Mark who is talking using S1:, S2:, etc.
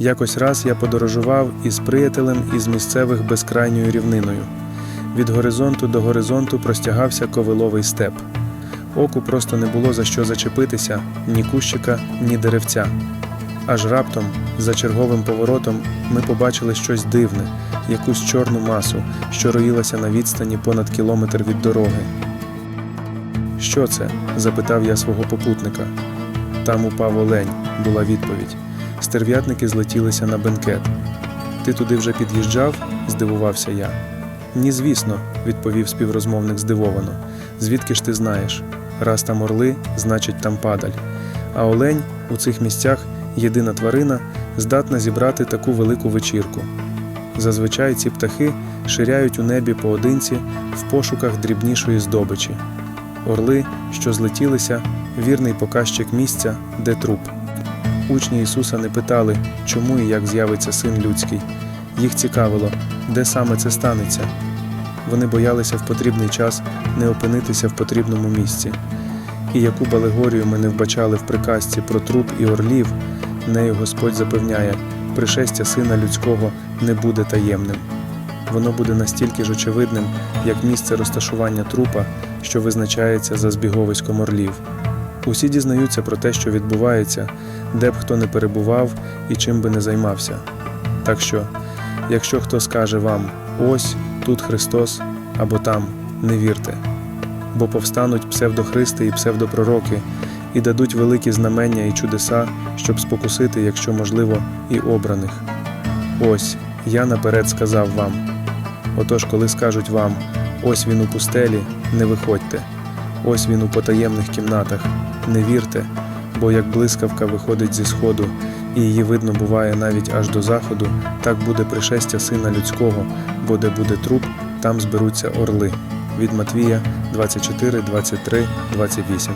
S1: Якось раз я подорожував із приятелем із місцевих безкрайньою рівниною. Від горизонту до горизонту простягався ковиловий степ. Оку просто не було за що зачепитися ні кущика, ні деревця. Аж раптом, за черговим поворотом, ми побачили щось дивне, якусь чорну масу, що роїлася на відстані понад кілометр від дороги. Що це? запитав я свого попутника. Там упав олень, була відповідь. Стерв'ятники злетілися на бенкет. Ти туди вже під'їжджав? здивувався я. Ні, звісно, відповів співрозмовник здивовано. Звідки ж ти знаєш? Раз там орли, значить там падаль. А олень у цих місцях єдина тварина, здатна зібрати таку велику вечірку. Зазвичай ці птахи ширяють у небі поодинці в пошуках дрібнішої здобичі. Орли, що злетілися, вірний показчик місця, де труп. Учні Ісуса не питали, чому і як з'явиться син людський. Їх цікавило, де саме це станеться. Вони боялися в потрібний час не опинитися в потрібному місці. І яку б алегорію ми не вбачали в приказці про труп і орлів, нею Господь запевняє, пришестя сина людського не буде таємним. Воно буде настільки ж очевидним, як місце розташування трупа, що визначається за збіговиськом орлів. Усі дізнаються про те, що відбувається, де б хто не перебував і чим би не займався. Так що, якщо хто скаже вам ось тут Христос або там, не вірте, бо повстануть псевдохристи і псевдопророки і дадуть великі знамення і чудеса, щоб спокусити, якщо можливо, і обраних. Ось я наперед сказав вам. Отож, коли скажуть вам, ось він у пустелі, не виходьте, ось він у потаємних кімнатах, не вірте, бо як блискавка виходить зі сходу, і її видно буває навіть аж до заходу, так буде пришестя сина людського, бо де буде труп, там зберуться орли. Від Матвія 24, 23, 28.